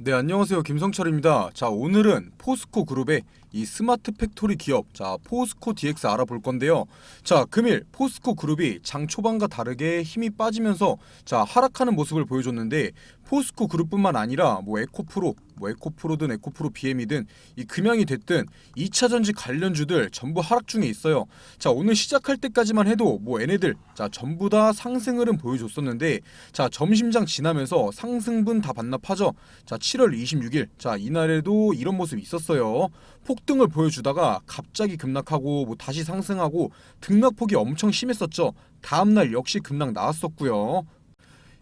네 안녕하세요 김성철입니다. 자 오늘은 포스코 그룹의 이 스마트 팩토리 기업 자 포스코 DX 알아볼 건데요. 자 금일 포스코 그룹이 장 초반과 다르게 힘이 빠지면서 자 하락하는 모습을 보여줬는데 포스코 그룹뿐만 아니라 뭐 에코프로 뭐 에코프로든 에코프로 BM이든 이 금양이 됐든 2차 전지 관련주들 전부 하락 중에 있어요. 자 오늘 시작할 때까지만 해도 뭐 얘네들 자 전부 다 상승 흐름 보여줬었는데 자 점심장 지나면서 상승분 다 반납하죠. 자 7월 26일 자 이날에도 이런 모습이 있었어요. 폭등을 보여주다가 갑자기 급락하고 뭐 다시 상승하고 등락폭이 엄청 심했었죠. 다음날 역시 급락 나왔었고요.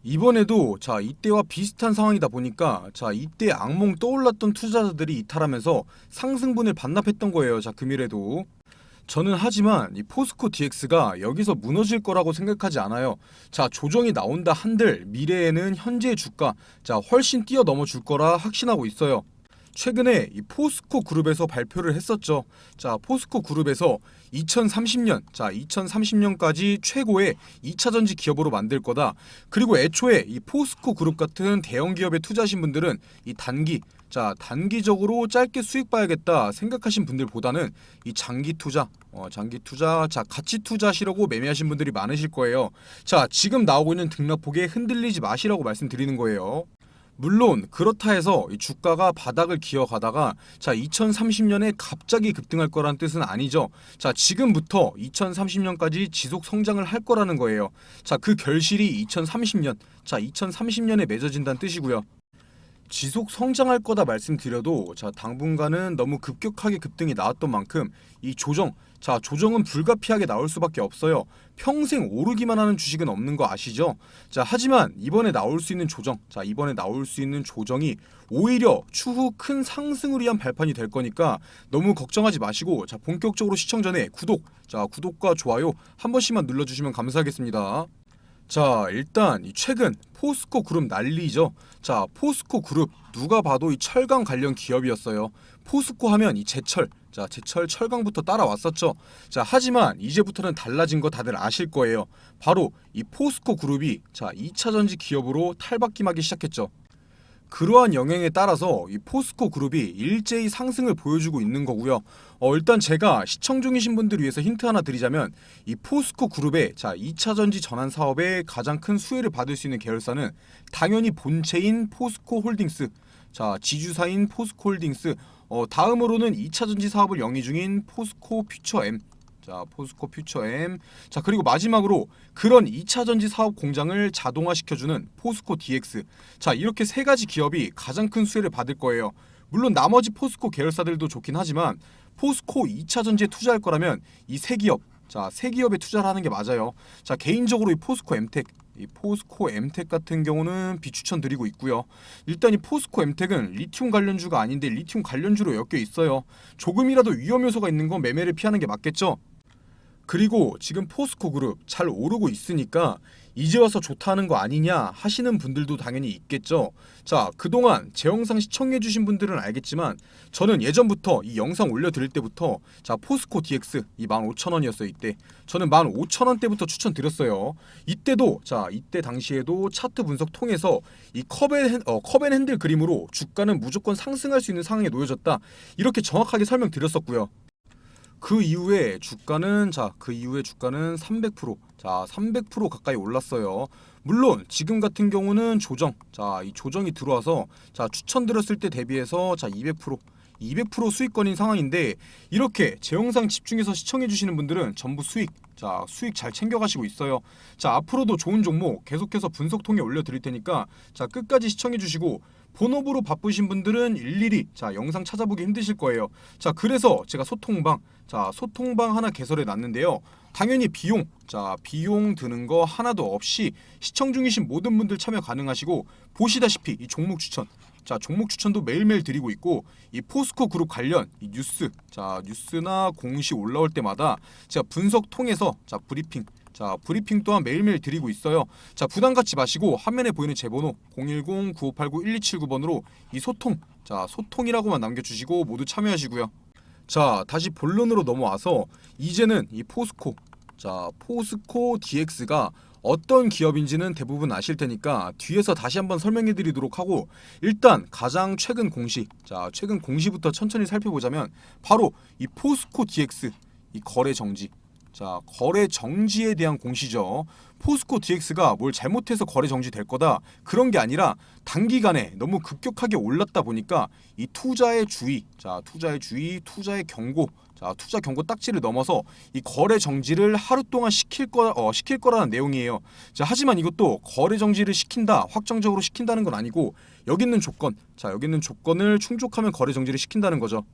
이번에도 자 이때와 비슷한 상황이다 보니까 자 이때 악몽 떠올랐던 투자자들이 이탈하면서 상승분을 반납했던 거예요. 자 금일에도 저는 하지만 이 포스코 DX가 여기서 무너질 거라고 생각하지 않아요. 자 조정이 나온다 한들 미래에는 현재의 주가 자 훨씬 뛰어넘어 줄 거라 확신하고 있어요. 최근에 이 포스코 그룹에서 발표를 했었죠. 자, 포스코 그룹에서 2030년, 자, 2030년까지 최고의 2차 전지 기업으로 만들 거다. 그리고 애초에 이 포스코 그룹 같은 대형 기업에 투자하신 분들은 이 단기, 자, 단기적으로 짧게 수익 봐야겠다 생각하신 분들보다는 이 장기 투자, 어, 장기 투자, 자, 가치 투자하시려고 매매하신 분들이 많으실 거예요. 자, 지금 나오고 있는 등락폭에 흔들리지 마시라고 말씀드리는 거예요. 물론 그렇다 해서 이 주가가 바닥을 기어가다가 자 2030년에 갑자기 급등할 거란 뜻은 아니죠. 자 지금부터 2030년까지 지속 성장을 할 거라는 거예요. 자 그 결실이 2030년 자 2030년에 맺어진다는 뜻이고요. 지속 성장할 거다 말씀드려도 자 당분간은 너무 급격하게 급등이 나왔던 만큼 이 조정 자 조정은 불가피하게 나올 수밖에 없어요. 평생 오르기만 하는 주식은 없는 거 아시죠? 자 하지만 이번에 나올 수 있는 조정 자 이번에 나올 수 있는 조정이 오히려 추후 큰 상승을 위한 발판이 될 거니까 너무 걱정하지 마시고 자 본격적으로 시청 전에 구독 자 구독과 좋아요 한 번씩만 눌러주시면 감사하겠습니다. 자 일단 이 최근 포스코 그룹 난리죠. 자 포스코 그룹 누가 봐도 이 철강 관련 기업이었어요. 포스코 하면 이 제철 자 제철 철강부터 따라왔었죠. 자 하지만 이제부터는 달라진 거 다들 아실 거예요. 바로 이 포스코 그룹이 자 2차 전지 기업으로 탈바꿈하기 시작했죠. 그러한 영향에 따라서 이 포스코 그룹이 일제히 상승을 보여주고 있는 거고요. 어, 일단 제가 시청 중이신 분들 위해서 힌트 하나 드리자면 이 포스코 그룹의 자 2차 전지 전환 사업에 가장 큰 수혜를 받을 수 있는 계열사는 당연히 본체인 포스코 홀딩스, 자 지주사인 포스코 홀딩스, 어, 다음으로는 2차 전지 사업을 영위 중인 포스코 퓨처엠, 자 포스코 퓨처엠 자 그리고 마지막으로 그런 2차 전지 사업 공장을 자동화시켜주는 포스코 DX 자 이렇게 세 가지 기업이 가장 큰 수혜를 받을 거예요. 물론 나머지 포스코 계열사들도 좋긴 하지만 포스코 2차 전지에 투자할 거라면 이 세 기업 자 세 기업에 투자를 하는 게 맞아요. 자 개인적으로 이 포스코 엠텍 이 포스코 엠텍 같은 경우는 비추천 드리고 있고요. 일단 이 포스코 엠텍은 리튬 관련주가 아닌데 리튬 관련주로 엮여 있어요. 조금이라도 위험 요소가 있는 건 매매를 피하는 게 맞겠죠. 그리고 지금 포스코 그룹 잘 오르고 있으니까 이제 와서 좋다는 거 아니냐 하시는 분들도 당연히 있겠죠. 자, 그동안 제 영상 시청해주신 분들은 알겠지만 저는 예전부터 이 영상 올려드릴 때부터 자, 포스코 DX 이 15,000원이었어요, 이때. 저는 15,000원대부터 추천드렸어요. 이때도 자, 이때 당시에도 차트 분석 통해서 이 컵앤, 핸- 어, 컵앤 핸들 그림으로 주가는 무조건 상승할 수 있는 상황에 놓여졌다. 이렇게 정확하게 설명드렸었고요. 그 이후에 주가는 자 그 이후에 주가는 300%, 자 300% 가까이 올랐어요. 물론 지금 같은 경우는 조정, 자 이 조정이 들어와서 자 추천드렸을 때 대비해서 자 200%, 200% 수익권인 상황인데 이렇게 제 영상 집중해서 시청해 주시는 분들은 전부 수익, 자 수익 잘 챙겨가시고 있어요. 자 앞으로도 좋은 종목 계속해서 분석 통해 올려드릴 테니까 자 끝까지 시청해 주시고 본업으로 바쁘신 분들은 일일이 자 영상 찾아보기 힘드실 거예요. 자 그래서 제가 소통방 자 소통방 하나 개설해 놨는데요. 당연히 비용 자 비용 드는 거 하나도 없이 시청 중이신 모든 분들 참여 가능하시고 보시다시피 이 종목 추천 자 종목 추천도 매일매일 드리고 있고 이 포스코 그룹 관련 이 뉴스 자 뉴스나 공시 올라올 때마다 제가 분석 통해서 자 브리핑 자 브리핑 또한 매일매일 드리고 있어요. 자 부담 갖지 마시고 화면에 보이는 제 번호 010-9589-1279번으로 이 소통 자 소통이라고만 남겨주시고 모두 참여하시고요. 자 다시 본론으로 넘어와서 이제는 이 포스코 자 포스코 DX가 어떤 기업인지는 대부분 아실 테니까 뒤에서 다시 한번 설명해 드리도록 하고 일단 가장 최근 공시 자 최근 공시부터 천천히 살펴보자면 바로 이 포스코 DX 이 거래 정지 자 거래 정지에 대한 공시죠 포스코 DX가 뭘 잘못해서 거래 정지될 거다 그런 게 아니라 단기간에 너무 급격하게 올랐다 보니까 이 투자의 주의 자 투자의 주의 투자의 경고 자 투자 경고 딱지를 넘어서 이 거래 정지를 하루 동안 시킬 거 어, 시킬 거라는 내용이에요. 자 하지만 이것도 거래 정지를 시킨다 확정적으로 시킨다는 건 아니고 여기 있는 조건 자 여기 있는 조건을 충족하면 거래 정지를 시킨다는 거죠.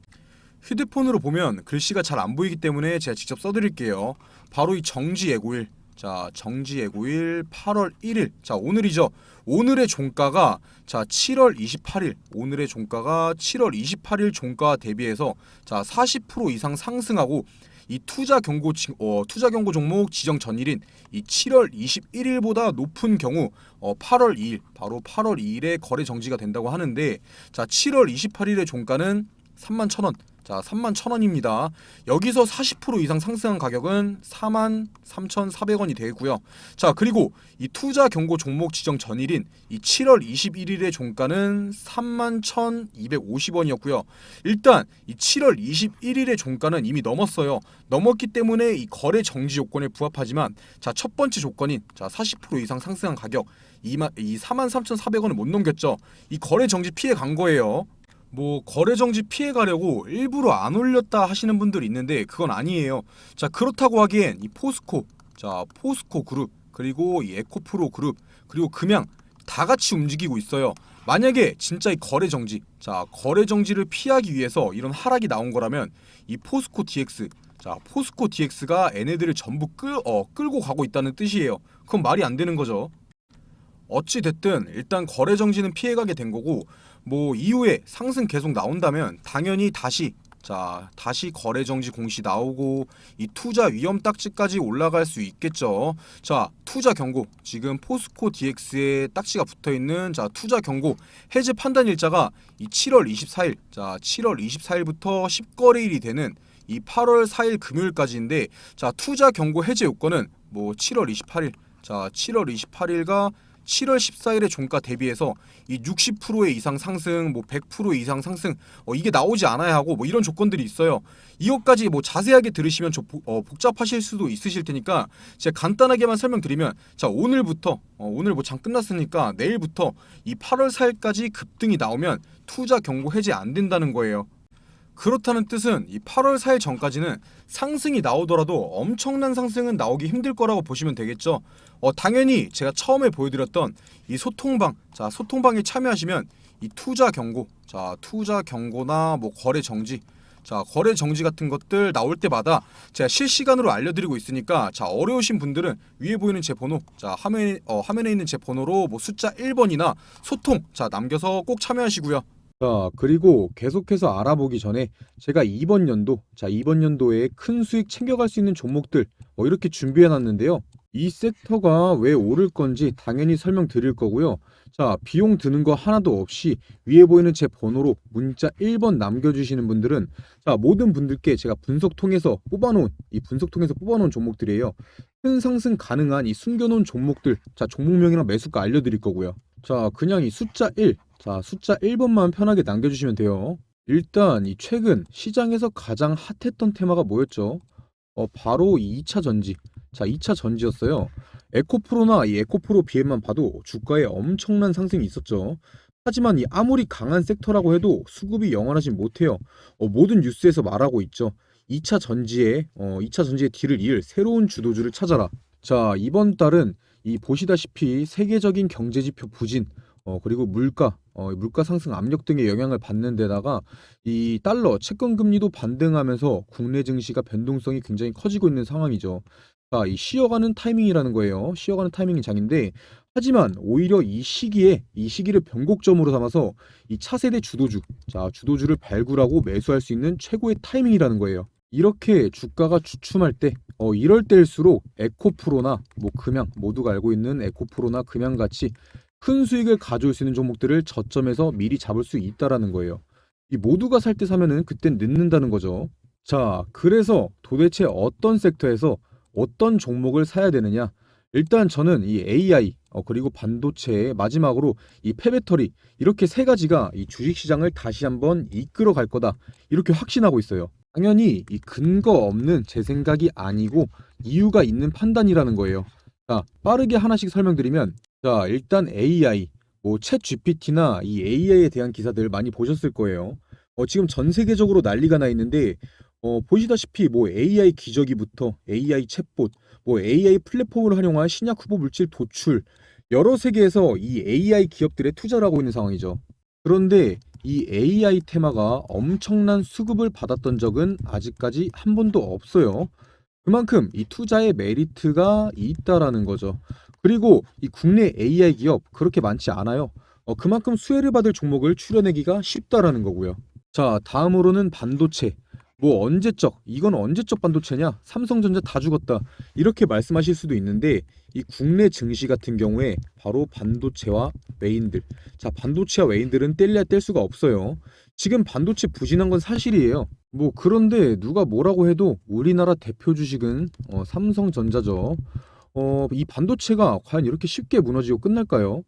휴대폰으로 보면 글씨가 잘 안 보이기 때문에 제가 직접 써드릴게요. 바로 이 정지 예고일 자 정지 예고일 8월 1일 자 오늘이죠. 오늘의 종가가 자 7월 28일 오늘의 종가가 7월 28일 종가 대비해서 자 40% 이상 상승하고 이 투자 경고 지- 어, 투자 경고 종목 지정 전일인 이 7월 21일보다 높은 경우 어, 8월 2일 바로 8월 2일에 거래 정지가 된다고 하는데 자 7월 28일의 종가는 3만 1,000원 자 3만 1,000원입니다. 여기서 40% 이상 상승한 가격은 4만 3,400원이 되고요. 자 그리고 이 투자 경고 종목 지정 전일인 이 7월 21일의 종가는 3만 1,250원이었고요. 일단 이 7월 21일의 종가는 이미 넘었어요. 넘었기 때문에 이 거래 정지 요건에 부합하지만 자 첫 번째 조건인 자 40% 이상 상승한 가격 이마, 이 43,400원을 못 넘겼죠. 이 거래 정지 피해 간 거예요. 뭐 거래 정지 피해 가려고 일부러 안 올렸다 하시는 분들이 있는데 그건 아니에요. 자 그렇다고 하기엔 이 포스코, 자 포스코 그룹 그리고 이 에코프로 그룹 그리고 금양 다 같이 움직이고 있어요. 만약에 진짜 이 거래 정지, 자 거래 정지를 피하기 위해서 이런 하락이 나온 거라면 이 포스코 DX, 자 포스코 DX가 얘네들을 전부 끌, 어, 끌고 가고 있다는 뜻이에요. 그건 말이 안 되는 거죠. 어찌 됐든 일단 거래 정지는 피해가게 된 거고 뭐 이후에 상승 계속 나온다면 당연히 다시 자 다시 거래 정지 공시 나오고 이 투자 위험 딱지까지 올라갈 수 있겠죠. 자 투자 경고 지금 포스코 DX에 딱지가 붙어 있는 자 투자 경고 해제 판단 일자가 이 7월 24일 자 7월 24일부터 10거래일이 되는 이 8월 4일 금요일까지인데 자 투자 경고 해제 요건은 뭐 7월 28일 자 7월 28일과 7월 14일의 종가 대비해서 이 60%의 이상 상승, 뭐 100% 이상 상승, 어, 이게 나오지 않아야 하고 뭐 이런 조건들이 있어요. 이것까지 뭐 자세하게 들으시면 저, 보- 어, 복잡하실 수도 있으실 테니까 제가 간단하게만 설명드리면 자 오늘부터 어, 오늘 뭐 장 끝났으니까 내일부터 이 8월 4일까지 급등이 나오면 투자 경고 해제 안 된다는 거예요. 그렇다는 뜻은 이 8월 4일 전까지는 상승이 나오더라도 엄청난 상승은 나오기 힘들 거라고 보시면 되겠죠. 어, 당연히 제가 처음에 보여드렸던 이 소통방, 자 소통방에 참여하시면 이 투자 경고, 자 투자 경고나 뭐 거래 정지, 자 거래 정지 같은 것들 나올 때마다 제가 실시간으로 알려드리고 있으니까 자 어려우신 분들은 위에 보이는 제 번호, 자 화면에 어, 화면에 있는 제 번호로 뭐 숫자 1번이나 소통, 자 남겨서 꼭 참여하시고요. 자, 그리고 계속해서 알아보기 전에 제가 이번 연도, 자, 이번 연도에 큰 수익 챙겨갈 수 있는 종목들 뭐 이렇게 준비해 놨는데요. 이 섹터가 왜 오를 건지 당연히 설명드릴 거고요. 자, 비용 드는 거 하나도 없이 위에 보이는 제 번호로 문자 1번 남겨주시는 분들은 자, 모든 분들께 제가 분석 통해서 뽑아놓은 이 분석 통해서 뽑아놓은 종목들이에요. 큰 상승 가능한 이 숨겨놓은 종목들, 자, 종목명이랑 매수가 알려드릴 거고요. 자, 그냥 이 숫자 1, 자, 숫자 1번만 편하게 남겨주시면 돼요. 일단 이 최근 시장에서 가장 핫했던 테마가 뭐였죠? 어, 바로 이 2차 전지. 자, 2차 전지였어요. 에코프로나 이 에코프로 BM만 봐도 주가에 엄청난 상승이 있었죠. 하지만 이 아무리 강한 섹터라고 해도 수급이 영원하진 못해요. 어, 모든 뉴스에서 말하고 있죠. 2차 전지에 어, 2차 전지의 뒤를 이을 새로운 주도주를 찾아라. 자, 이번 달은 이 보시다시피 세계적인 경제 지표 부진 어, 그리고 물가, 어, 물가 상승 압력 등의 영향을 받는 데다가 이 달러 채권 금리도 반등하면서 국내 증시가 변동성이 굉장히 커지고 있는 상황이죠. 자, 이 쉬어가는 타이밍이라는 거예요. 쉬어가는 타이밍이 장인데 하지만 오히려 이 시기에 이 시기를 변곡점으로 삼아서 이 차세대 주도주, 자, 주도주를 발굴하고 매수할 수 있는 최고의 타이밍이라는 거예요. 이렇게 주가가 주춤할 때, 어, 이럴 때일수록 에코프로나 뭐 금양 모두가 알고 있는 에코프로나 금양 같이 큰 수익을 가져올 수 있는 종목들을 저점에서 미리 잡을 수 있다라는 거예요. 이 모두가 살 때 사면은 그땐 늦는다는 거죠. 자, 그래서 도대체 어떤 섹터에서 어떤 종목을 사야 되느냐? 일단 저는 이 AI 어, 그리고 반도체 마지막으로 이 폐배터리 이렇게 세 가지가 이 주식 시장을 다시 한번 이끌어 갈 거다 이렇게 확신하고 있어요. 당연히 이 근거 없는 제 생각이 아니고 이유가 있는 판단이라는 거예요. 자 빠르게 하나씩 설명드리면 자 일단 AI 뭐 챗 GPT나 이 AI에 대한 기사들 많이 보셨을 거예요. 어, 지금 전 세계적으로 난리가 나 있는데 어, 보시다시피 뭐 AI 기저귀부터 AI 챗봇 뭐 AI 플랫폼을 활용한 신약 후보 물질 도출 여러 세계에서 이 AI 기업들에 투자를 하고 있는 상황이죠. 그런데 이 AI 테마가 엄청난 수급을 받았던 적은 아직까지 한 번도 없어요. 그만큼 이 투자의 메리트가 있다라는 거죠. 그리고 이 국내 AI 기업 그렇게 많지 않아요. 어, 그만큼 수혜를 받을 종목을 추려내기가 쉽다라는 거고요. 자, 다음으로는 반도체. 뭐 언제적 이건 언제적 반도체냐 삼성전자 다 죽었다 이렇게 말씀하실 수도 있는데 이 국내 증시 같은 경우에 바로 반도체와 외인들 자 반도체와 외인들은 뗄래야 뗄 수가 없어요 지금 반도체 부진한 건 사실이에요 뭐 그런데 누가 뭐라고 해도 우리나라 대표 주식은 어, 삼성전자죠 어, 이 반도체가 과연 이렇게 쉽게 무너지고 끝날까요?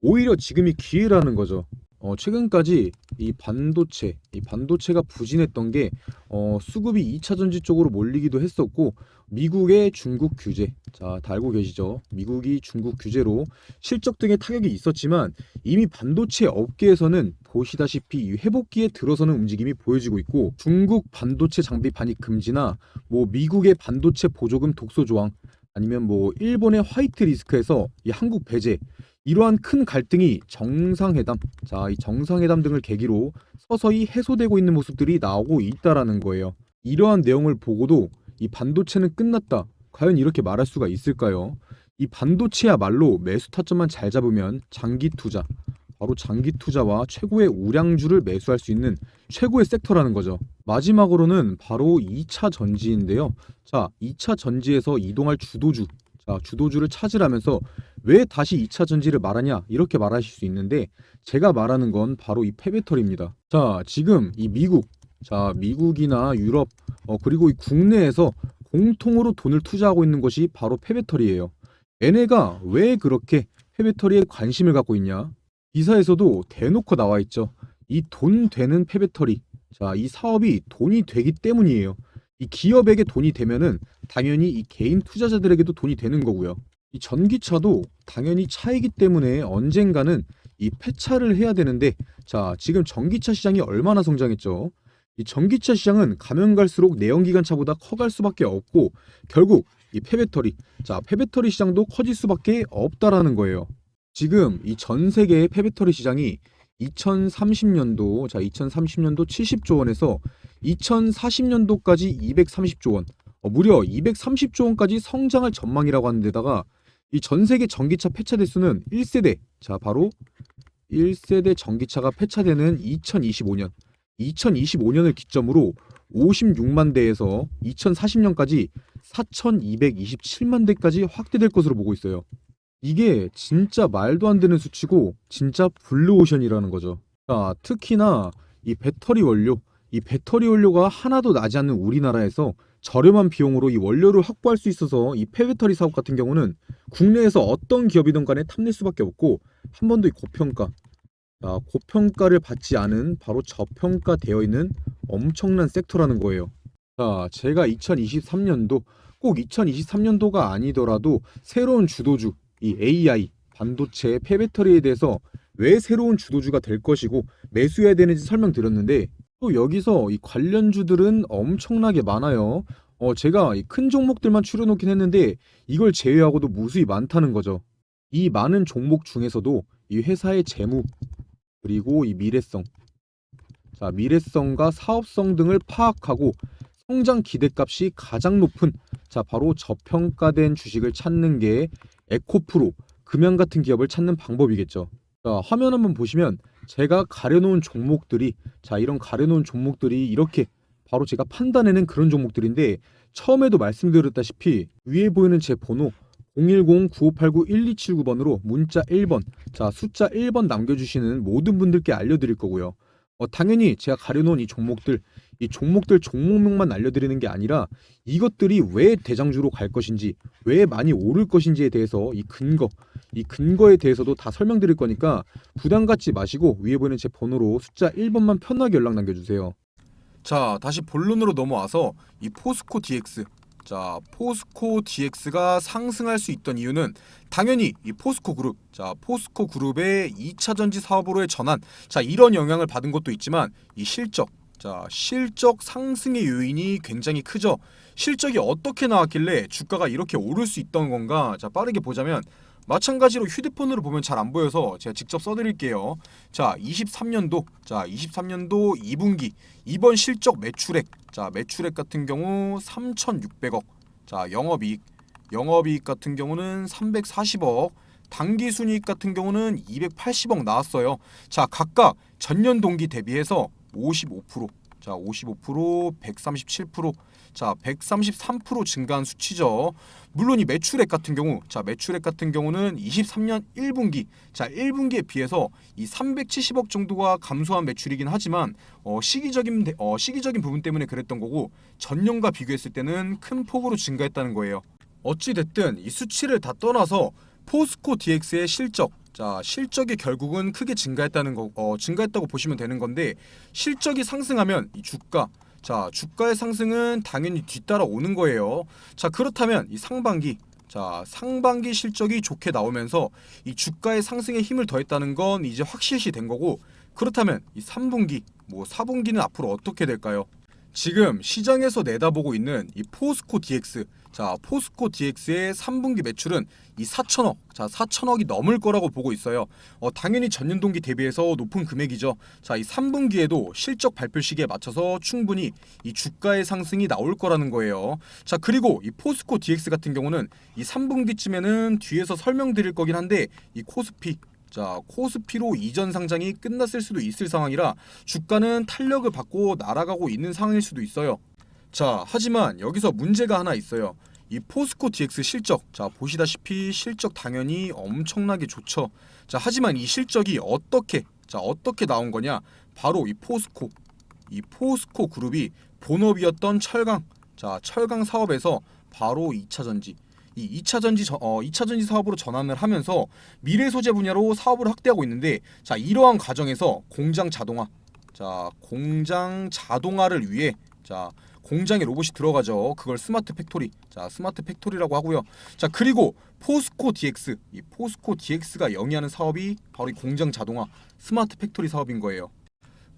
오히려 지금이 기회라는 거죠. 어, 최근까지 이 반도체, 이 반도체가 부진했던 게 어, 수급이 2차 전지 쪽으로 몰리기도 했었고 미국의 중국 규제, 자, 다 알고 계시죠? 미국이 중국 규제로 실적 등의 타격이 있었지만 이미 반도체 업계에서는 보시다시피 이 회복기에 들어서는 움직임이 보여지고 있고 중국 반도체 장비 반입 금지나 뭐 미국의 반도체 보조금 독소 조항 아니면 뭐 일본의 화이트 리스크에서 이 한국 배제 이러한 큰 갈등이 정상회담, 자, 이 정상회담 등을 계기로 서서히 해소되고 있는 모습들이 나오고 있다라는 거예요. 이러한 내용을 보고도 이 반도체는 끝났다. 과연 이렇게 말할 수가 있을까요? 이 반도체야말로 매수 타점만 잘 잡으면 장기 투자, 바로 장기 투자와 최고의 우량주를 매수할 수 있는 최고의 섹터라는 거죠. 마지막으로는 바로 2차 전지인데요. 자, 2차 전지에서 이동할 주도주, 자, 주도주를 찾으라면서 왜 다시 2차 전지를 말하냐 이렇게 말하실 수 있는데 제가 말하는 건 바로 이 폐배터리입니다. 자 지금 이 미국 자 미국이나 유럽 어, 그리고 이 국내에서 공통으로 돈을 투자하고 있는 것이 바로 폐배터리예요. 얘네가 왜 그렇게 폐배터리에 관심을 갖고 있냐? 기사에서도 대놓고 나와 있죠. 이 돈 되는 폐배터리. 자, 이 사업이 돈이 되기 때문이에요. 이 기업에게 돈이 되면은 당연히 이 개인 투자자들에게도 돈이 되는 거고요. 이 전기차도 당연히 차이기 때문에 언젠가는 이 폐차를 해야 되는데 자 지금 전기차 시장이 얼마나 성장했죠 이 전기차 시장은 가면 갈수록 내연기관차보다 커갈 수밖에 없고 결국 이 폐배터리 자 폐배터리 시장도 커질 수밖에 없다라는 거예요 지금 이 전 세계의 폐배터리 시장이 2030년도 자 2030년도 70조 원에서 2040년도까지 230조 원 어, 무려 230조 원까지 성장할 전망이라고 하는 데다가 이 전 세계 전기차 폐차 대수는 1세대 자 바로 1세대 전기차가 폐차되는 2025년 2025년을 기점으로 56만 대에서 2040년까지 4,227만 대까지 확대될 것으로 보고 있어요. 이게 진짜 말도 안 되는 수치고 진짜 블루오션이라는 거죠. 자, 특히나 이 배터리 원료, 이 배터리 원료가 하나도 나지 않는 우리나라에서 저렴한 비용으로 이 원료를 확보할 수 있어서 이 폐배터리 사업 같은 경우는 국내에서 어떤 기업이든 간에 탐낼 수밖에 없고 한 번도 이 고평가, 자, 고평가를 받지 않은 바로 저평가되어 있는 엄청난 섹터라는 거예요. 자, 제가 2023년도 꼭 2023년도가 아니더라도 새로운 주도주, 이 AI, 반도체, 폐배터리에 대해서 왜 새로운 주도주가 될 것이고 매수해야 되는지 설명드렸는데 또 여기서 이 관련주들은 엄청나게 많아요. 어, 제가 이큰 종목들만 추려놓긴 했는데 이걸 제외하고도 무수히 많다는 거죠. 이 많은 종목 중에서도 이 회사의 재무 그리고 이 미래성 자 미래성과 사업성 등을 파악하고 성장 기대값이 가장 높은 자 바로 저평가된 주식을 찾는 게 에코프로 금양 같은 기업을 찾는 방법이겠죠. 자 화면 한번 보시면 제가 가려놓은 종목들이 자 이런 가려놓은 종목들이 이렇게 바로 제가 판단해낸 그런 종목들인데 처음에도 말씀드렸다시피 위에 보이는 제 번호 010-9589-1279번으로 문자 1번 자 숫자 1번 남겨주시는 모든 분들께 알려드릴 거고요. 어, 당연히 제가 가려놓은 이 종목들, 이 종목들 종목명만 알려드리는 게 아니라 이것들이 왜 대장주로 갈 것인지, 왜 많이 오를 것인지에 대해서 이 근거, 이 근거에 대해서도 다 설명드릴 거니까 부담 갖지 마시고 위에 보이는 제 번호로 숫자 1번만 편하게 연락 남겨주세요. 자, 다시 본론으로 넘어와서 이 포스코 DX. 자, 포스코 DX가 상승할 수 있던 이유는 당연히 이 포스코 그룹. 자, 포스코 그룹의 2차 전지 사업으로의 전환. 자, 이런 영향을 받은 것도 있지만 이 실적. 자, 실적 상승의 요인이 굉장히 크죠. 실적이 어떻게 나왔길래 주가가 이렇게 오를 수 있던 건가? 자, 빠르게 보자면 마찬가지로 휴대폰으로 보면 잘 안 보여서 제가 직접 써드릴게요. 자, 23년도, 자, 23년도 2분기 이번 실적 매출액, 자, 매출액 같은 경우 3,600억, 자, 영업이익, 영업이익 같은 경우는 340억, 당기 순이익 같은 경우는 280억 나왔어요. 자, 각각 전년 동기 대비해서 55%, 자, 55%, 137%, 자, 133% 증가한 수치죠. 물론 이 매출액 같은 경우, 자, 매출액 같은 경우는 23년 1분기, 자, 1분기에 비해서 이 370억 정도가 감소한 매출이긴 하지만 어, 시기적인 대- 어, 시기적인 부분 때문에 그랬던 거고 전년과 비교했을 때는 큰 폭으로 증가했다는 거예요. 어찌 됐든 이 수치를 다 떠나서 포스코 DX의 실적, 자 실적이 결국은 크게 증가했다는 거, 어, 증가했다고 보시면 되는 건데 실적이 상승하면 이 주가, 자 주가의 상승은 당연히 뒤따라 오는 거예요. 자 그렇다면 이 상반기, 자 상반기 실적이 좋게 나오면서 이 주가의 상승에 힘을 더했다는 건 이제 확실시 된 거고 그렇다면 이 3분기, 뭐 4분기는 앞으로 어떻게 될까요? 지금 시장에서 내다보고 있는 이 포스코 DX 자 포스코 DX의 3분기 매출은 이 4천억 자 4천억이 넘을 거라고 보고 있어요. 어, 당연히 전년 동기 대비해서 높은 금액이죠. 자이 3분기에도 실적 발표 시기에 맞춰서 충분히 이 주가의 상승이 나올 거라는 거예요. 자 그리고 이 포스코 DX 같은 경우는 이 3분기쯤에는 뒤에서 설명드릴 거긴 한데 이 코스피 자 코스피로 이전 상장이 끝났을 수도 있을 상황이라 주가는 탄력을 받고 날아가고 있는 상황일 수도 있어요. 자, 하지만 여기서 문제가 하나 있어요. 이 포스코 DX 실적, 자 보시다시피 실적 당연히 엄청나게 좋죠. 자, 하지만 이 실적이 어떻게, 자 어떻게 나온 거냐? 바로 이 포스코, 이 포스코 그룹이 본업이었던 철강, 자 철강 사업에서 바로 2차 전지, 이 2차 전지 저- 어 2차 전지 사업으로 전환을 하면서 미래 소재 분야로 사업을 확대하고 있는데, 자 이러한 과정에서 공장 자동화, 자 공장 자동화를 위해 자 공장에 로봇이 들어가죠. 그걸 스마트 팩토리. 자 스마트 팩토리라고 하고요. 자 그리고 포스코 DX 이 포스코 DX가 영위하는 사업이 바로 이 공장 자동화 스마트 팩토리 사업인 거예요.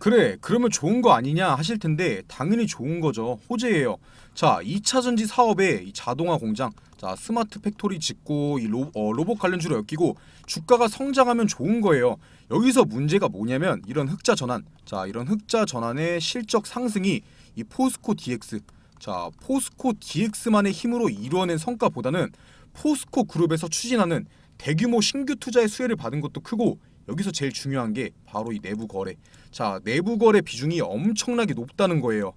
그래 그러면 좋은 거 아니냐 하실 텐데 당연히 좋은 거죠. 호재예요. 자 2차 전지 사업에 이 자동화 공장 자 스마트 팩토리 짓고 이 로, 어, 로봇 관련주로 엮이고 주가가 성장하면 좋은 거예요. 여기서 문제가 뭐냐면 이런 흑자 전환. 자 이런 흑자 전환의 실적 상승이 이 포스코 DX 자 포스코 DX만의 힘으로 이루어낸 성과보다는 포스코 그룹에서 추진하는 대규모 신규 투자의 수혜를 받은 것도 크고 여기서 제일 중요한 게 바로 이 내부 거래. 자 내부 거래 비중이 엄청나게 높다는 거예요.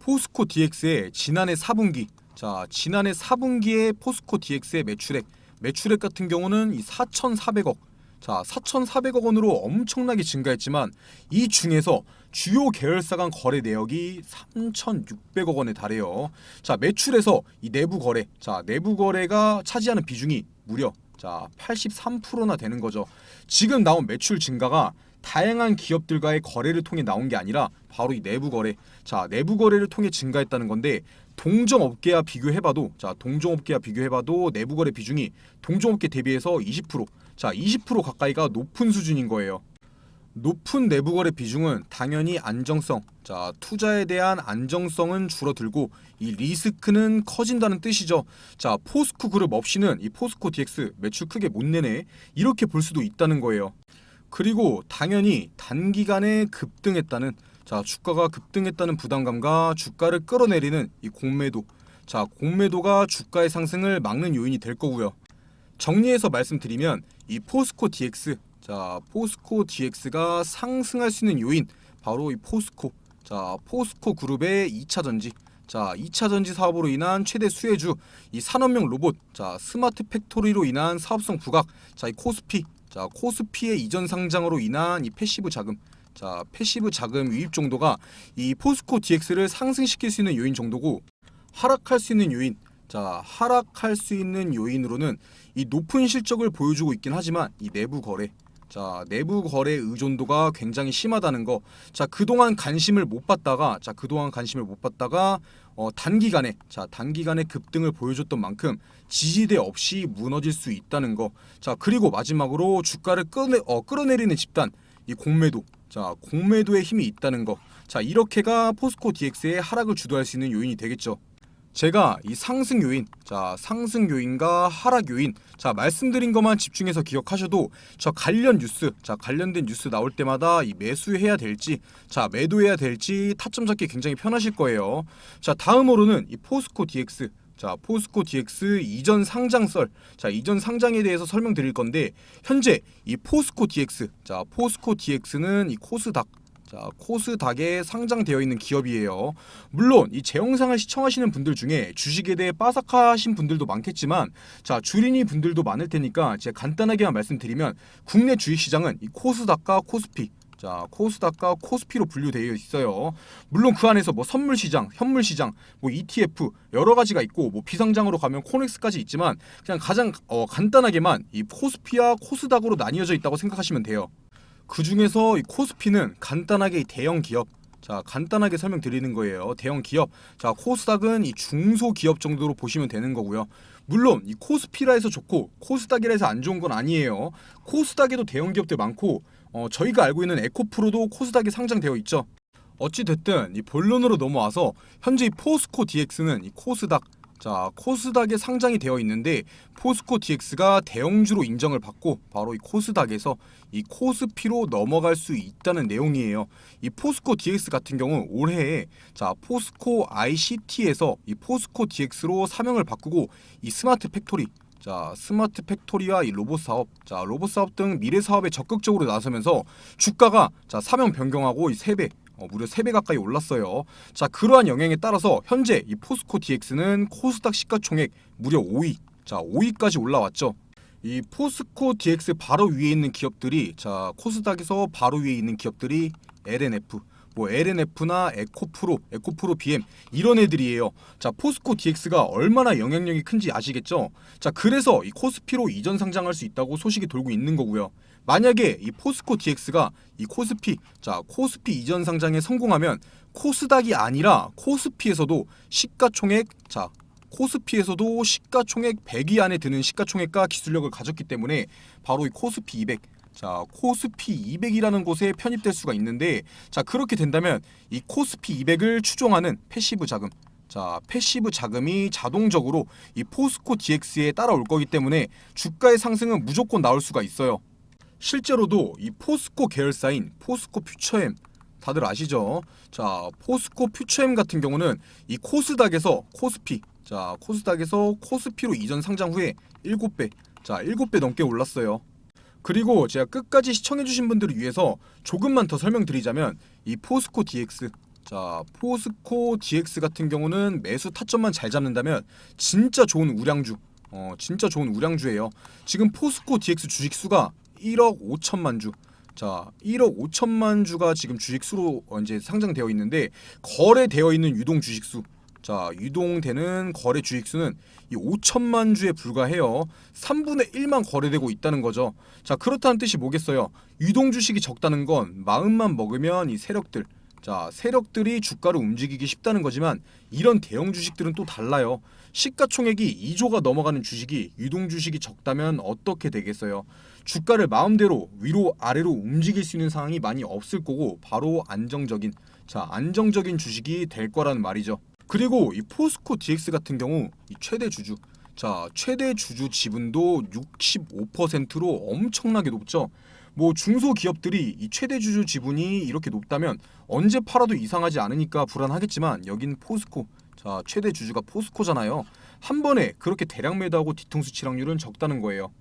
포스코 DX의 지난해 4분기. 자 지난해 4분기의 포스코 DX의 매출액. 매출액 같은 경우는 이 4,400억. 자 4,400억 원으로 엄청나게 증가했지만 이 중에서 주요 계열사 간 거래 내역이 3,600억 원에 달해요. 자 매출에서 이 내부 거래. 자 내부 거래가 차지하는 비중이 무려 자 83%나 되는 거죠. 지금 나온 매출 증가가 다양한 기업들과의 거래를 통해 나온 게 아니라 바로 이 내부 거래. 자, 내부 거래를 통해 증가했다는 건데 동종업계와 비교해봐도 자 동종업계와 비교해봐도 내부 거래 비중이 동종업계 대비해서 20%, 자 20% 가까이가 높은 수준인 거예요. 높은 내부 거래 비중은 당연히 안정성, 자 투자에 대한 안정성은 줄어들고 이 리스크는 커진다는 뜻이죠. 자 포스코 그룹 없이는 이 포스코 DX 매출 크게 못 내네 이렇게 볼 수도 있다는 거예요. 그리고 당연히 단기간에 급등했다는 자 주가가 급등했다는 부담감과 주가를 끌어내리는 이 공매도 자 공매도가 주가의 상승을 막는 요인이 될 거고요. 정리해서 말씀드리면 이 포스코 DX 자 포스코 DX가 상승할 수 있는 요인 바로 이 포스코. 자 포스코 그룹의 2차 전지. 자 2차 전지 사업으로 인한 최대 수혜주 이 산업용 로봇 자 스마트 팩토리로 인한 사업성 부각 자 이 코스피. 자 코스피의 이전 상장으로 인한 이 패시브 자금. 자 패시브 자금 유입 정도가 이 포스코 DX를 상승시킬 수 있는 요인 정도고 하락할 수 있는 요인. 자 하락할 수 있는 요인으로는 이 높은 실적을 보여주고 있긴 하지만 이 내부 거래 자 내부 거래 의존도가 굉장히 심하다는 거. 자 그동안 관심을 못 받다가 자 그동안 관심을 못 받다가 어, 단기간에 자 단기간에 급등을 보여줬던 만큼 지지대 없이 무너질 수 있다는 거. 자 그리고 마지막으로 주가를 끌어내, 어, 끌어내리는 집단 이 공매도. 자 공매도의 힘이 있다는 거. 자 이렇게가 포스코 DX의 하락을 주도할 수 있는 요인이 되겠죠. 제가 이 상승 요인, 자 상승 요인과 하락 요인, 자 말씀드린 것만 집중해서 기억하셔도 저 관련 뉴스, 자 관련된 뉴스 나올 때마다 이 매수해야 될지, 자 매도해야 될지 타점 잡기 굉장히 편하실 거예요. 자 다음으로는 이 포스코 DX, 자 포스코 DX 이전 상장설, 자 이전 상장에 대해서 설명드릴 건데 현재 이 포스코 DX, 자 포스코 DX는 이 코스닥 자 코스닥에 상장되어 있는 기업이에요. 물론 이 제 영상을 시청하시는 분들 중에 주식에 대해 빠삭하신 분들도 많겠지만 자 주린이 분들도 많을 테니까 제가 간단하게만 말씀드리면 국내 주식 시장은 이 코스닥과 코스피 자 코스닥과 코스피로 분류되어 있어요. 물론 그 안에서 뭐 선물 시장, 현물 시장, 뭐 ETF 여러 가지가 있고 뭐 비상장으로 가면 코넥스까지 있지만 그냥 가장 어, 간단하게만 이 코스피와 코스닥으로 나뉘어져 있다고 생각하시면 돼요. 그 중에서 이 코스피는 간단하게 이 대형 기업 자 간단하게 설명드리는 거예요. 대형 기업. 자 코스닥은 이 중소 기업 정도로 보시면 되는 거고요. 물론 이 코스피라 해서 좋고 코스닥이라 해서 안 좋은 건 아니에요. 코스닥에도 대형 기업들 많고 어, 저희가 알고 있는 에코프로도 코스닥에 상장되어 있죠. 어찌 됐든 이 본론으로 넘어와서 현재 이 포스코 DX는 이 코스닥 자 코스닥에 상장이 되어 있는데 포스코 DX가 대형주로 인정을 받고 바로 이 코스닥에서 이 코스피로 넘어갈 수 있다는 내용이에요. 이 포스코 DX 같은 경우 올해에 자 포스코 ICT에서 이 포스코 DX로 사명을 바꾸고 이 스마트 팩토리 자 스마트 팩토리와 이 로봇 사업 자 로봇 사업 등 미래 사업에 적극적으로 나서면서 주가가 자 사명 변경하고 이 3배 어, 무려 3배 가까이 올랐어요. 자 그러한 영향에 따라서 현재 이 포스코 DX는 코스닥 시가총액 무려 5위 자 5위까지 올라왔죠. 이 포스코 DX 바로 위에 있는 기업들이 자 코스닥에서 바로 위에 있는 기업들이 LNF 뭐 LNF나 에코프로, 에코프로 BM 이런 애들이에요. 자 포스코 DX가 얼마나 영향력이 큰지 아시겠죠? 자 그래서 이 코스피로 이전 상장할 수 있다고 소식이 돌고 있는 거고요. 만약에 이 포스코 DX가 이 코스피 자 코스피 이전 상장에 성공하면 코스닥이 아니라 코스피에서도 시가총액 자 코스피에서도 시가총액 100위 안에 드는 시가총액과 기술력을 가졌기 때문에 바로 이 코스피 200. 자, 코스피 200이라는 곳에 편입될 수가 있는데 자, 그렇게 된다면 이 코스피 200을 추종하는 패시브 자금 자, 패시브 자금이 자동적으로 이 포스코 DX에 따라올 거기 때문에 주가의 상승은 무조건 나올 수가 있어요. 실제로도 이 포스코 계열사인 포스코 퓨처엠 다들 아시죠? 자, 포스코 퓨처엠 같은 경우는 이 코스닥에서 코스피 자, 코스닥에서 코스피로 이전 상장 후에 7배. 자, 7배 넘게 올랐어요. 그리고 제가 끝까지 시청해 주신 분들을 위해서 조금만 더 설명드리자면 이 포스코 DX 자, 포스코 DX 같은 경우는 매수 타점만 잘 잡는다면 진짜 좋은 우량주. 어, 진짜 좋은 우량주예요. 지금 포스코 DX 주식 수가 1억 5천만 주. 자, 1억 5천만 주가 지금 주식수로 어, 이제 상장되어 있는데 거래되어 있는 유동 주식수 자, 유동되는 거래 주식수는 이 5천만 주에 불과해요. 3분의 1만 거래되고 있다는 거죠. 자, 그렇다는 뜻이 뭐겠어요? 유동 주식이 적다는 건 마음만 먹으면 이 세력들 자, 세력들이 주가를 움직이기 쉽다는 거지만 이런 대형 주식들은 또 달라요. 시가총액이 2조가 넘어가는 주식이 유동 주식이 적다면 어떻게 되겠어요? 주가를 마음대로 위로 아래로 움직일 수 있는 상황이 많이 없을 거고 바로 안정적인 자, 안정적인 주식이 될 거라는 말이죠. 그리고 이 포스코 DX 같은 경우 이 최대 주주 자 최대 주주 지분도 65%로 엄청나게 높죠. 뭐 중소 기업들이 이 최대 주주 지분이 이렇게 높다면 언제 팔아도 이상하지 않으니까 불안하겠지만 여긴 포스코 자 최대 주주가 포스코잖아요. 한 번에 그렇게 대량 매도하고 뒤통수 치락률은 적다는 거예요.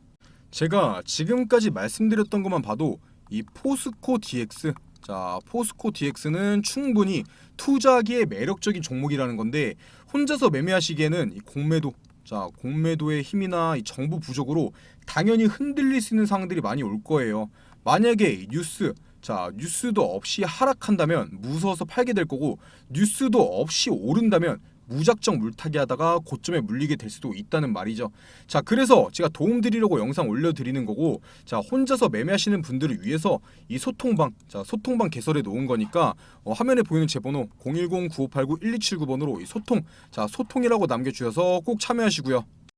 제가 지금까지 말씀드렸던 것만 봐도 이 포스코 DX 자 포스코 DX는 충분히 투자하기에 매력적인 종목이라는 건데 혼자서 매매하시기에는 이 공매도 자 공매도의 힘이나 이 정보 부족으로 당연히 흔들릴 수 있는 상황들이 많이 올 거예요. 만약에 이 뉴스 자 뉴스도 없이 하락한다면 무서워서 팔게 될 거고 뉴스도 없이 오른다면 무작정 물타기 하다가 고점에 물리게 될 수도 있다는 말이죠. 자 그래서 제가 도움 드리려고 영상 올려드리는 거고 자 혼자서 매매하시는 분들을 위해서 이 소통방 자 소통방 개설해 놓은 거니까 어, 화면에 보이는 제 번호 010-9589-1279번으로 이 소통 자 소통이라고 남겨주셔서 꼭 참여하시고요.